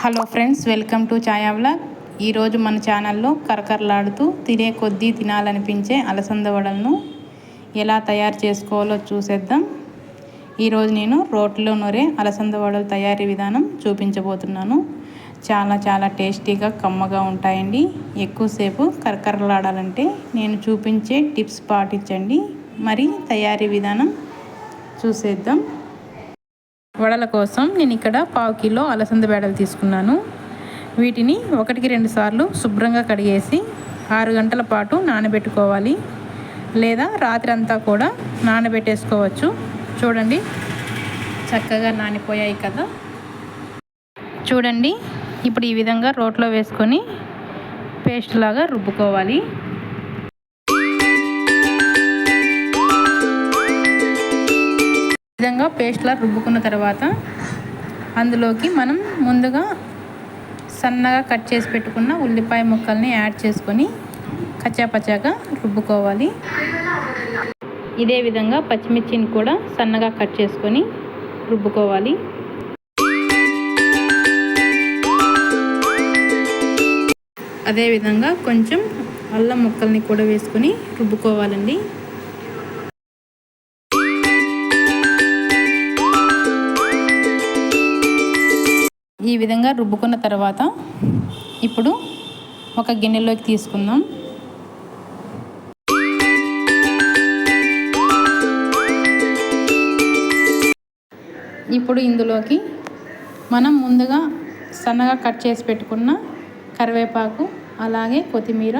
Hello friends welcome to Chaya vlog. ఈరోజు మన ఛానల్లో కరకరలాడుతూ తినే కొద్దీ తినాలనిపించే అలసంద వడలను ఎలా తయారు చేసుకోవాలో చూసేద్దాం. ఈరోజు నేను రోట్లో నొరే అలసంద వడల తయారీ విధానం చూపించబోతున్నాను. చాలా చాలా టేస్టీగా కమ్మగా ఉంటాయండి. ఎక్కువసేపు కరకరలాడాలంటే నేను చూపించే టిప్స్ పాటించండి. మరి తయారీ విధానం చూసేద్దాం. వడల కోసం నేను ఇక్కడ పావు కిలో అలసంద బేడలు తీసుకున్నాను. వీటిని ఒకటికి రెండు సార్లు శుభ్రంగా కడిగేసి ఆరు గంటల పాటు నానబెట్టుకోవాలి. లేదా రాత్రి అంతా కూడా నానబెట్టేసుకోవచ్చు. చూడండి చక్కగా నానిపోయాయి కదా. చూడండి ఇప్పుడు ఈ విధంగా రోట్లో వేసుకొని పేస్ట్ లాగా రుబ్బుకోవాలి. విధంగా పేస్ట్లా రుబ్బుకున్న తర్వాత అందులోకి మనం ముందుగా సన్నగా కట్ చేసి పెట్టుకున్న ఉల్లిపాయ ముక్కల్ని యాడ్ చేసుకొని కచ్చాపచ్చాగా రుబ్బుకోవాలి. ఇదే విధంగా పచ్చిమిర్చిని కూడా సన్నగా కట్ చేసుకొని రుబ్బుకోవాలి. అదేవిధంగా కొంచెం అల్లం ముక్కల్ని కూడా వేసుకొని రుబ్బుకోవాలండి. ఈ విధంగా రుబ్బుకున్న తర్వాత ఇప్పుడు ఒక గిన్నెలోకి తీసుకుందాం. ఇప్పుడు ఇందులోకి మనం ముందుగా సన్నగా కట్ చేసి పెట్టుకున్న కరివేపాకు అలాగే కొత్తిమీర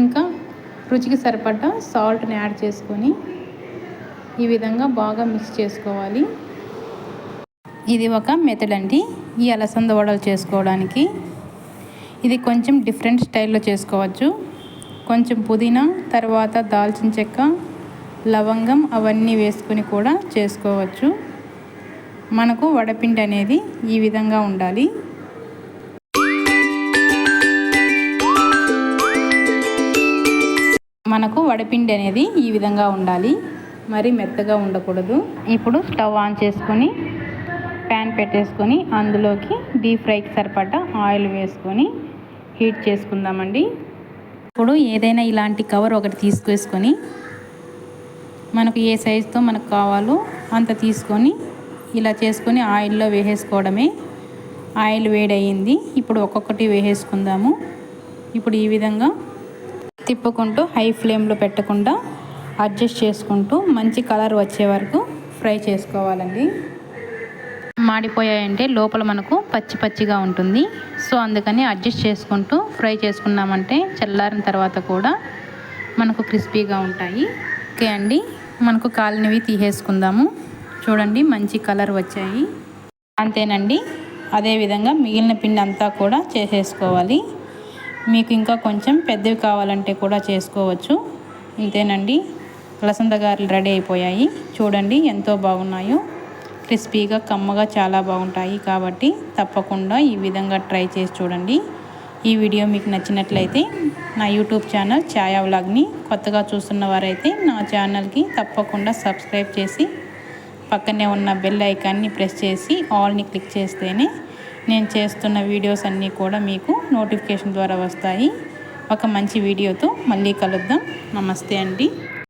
ఇంకా రుచికి సరిపడ్డ సాల్ట్ని యాడ్ చేసుకొని ఈ విధంగా బాగా మిక్స్ చేసుకోవాలి. ఇది ఒక మెథడ్ అండి. ఈ అలసంద వడలు చేసుకోవడానికి. ఇది కొంచెం డిఫరెంట్ స్టైల్లో చేసుకోవచ్చు. కొంచెం పుదీనా తర్వాత దాల్చిన చెక్క లవంగం అవన్నీ వేసుకొని కూడా చేసుకోవచ్చు. మనకు వడపిండి అనేది ఈ విధంగా ఉండాలి. మనకు వడపిండి అనేది ఈ విధంగా ఉండాలి. మరి మెత్తగా ఉండకూడదు. ఇప్పుడు స్టవ్ ఆన్ చేసుకొని ప్యాన్ పెట్టేసుకొని అందులోకి డీప్ ఫ్రైకి సరిపడ్డ ఆయిల్ వేసుకొని హీట్ చేసుకుందామండి. ఇప్పుడు ఏదైనా ఇలాంటి కవర్ ఒకటి తీసుకేసుకొని మనకు ఏ సైజుతో మనకు కావాలో అంత తీసుకొని ఇలా చేసుకొని ఆయిల్లో వేసేసుకోవడమే. ఆయిల్ వేడయింది. ఇప్పుడు ఒక్కొక్కటి వేసేసుకుందాము. ఇప్పుడు ఈ విధంగా తిప్పుకుంటూ హై ఫ్లేమ్లో పెట్టకుండా అడ్జస్ట్ చేసుకుంటూ మంచి కలర్ వచ్చే వరకు ఫ్రై చేసుకోవాలండి. మాడిపోయాయంటే లోపల మనకు పచ్చి పచ్చిగా ఉంటుంది. సో అందుకని అడ్జస్ట్ చేసుకుంటూ ఫ్రై చేసుకున్నామంటే చల్లారిన తర్వాత కూడా మనకు క్రిస్పీగా ఉంటాయి. ఓకే అండి మనకు కాలినవి తీసేసుకుందాము. చూడండి మంచి కలర్ వచ్చాయి. అంతేనండి అదేవిధంగా మిగిలిన పిండి అంతా కూడా చేసేసుకోవాలి. మీకు ఇంకా కొంచెం పెద్దవి కావాలంటే కూడా చేసుకోవచ్చు. ఇంతేనండి లసందగారులు రెడీ అయిపోయాయి. చూడండి ఎంతో బాగున్నాయో. క్రిస్పీగా కమ్మగా చాలా బాగుంటాయి కాబట్టి తప్పకుండా ఈ విధంగా ట్రై చేసి చూడండి. ఈ వీడియో మీకు నచ్చినట్లయితే నా యూట్యూబ్ ఛానల్ ఛాయా వ్లాగ్ని కొత్తగా చూస్తున్న వారైతే నా ఛానల్కి తప్పకుండా సబ్స్క్రైబ్ చేసి పక్కనే ఉన్న బెల్ ఐకాన్ని ప్రెస్ చేసి ఆల్ని క్లిక్ చేస్తేనే నేను చేస్తున్న వీడియోస్ అన్నీ కూడా మీకు నోటిఫికేషన్ ద్వారా వస్తాయి. ఒక మంచి వీడియోతో మళ్ళీ కలుద్దాం. నమస్తే అండి.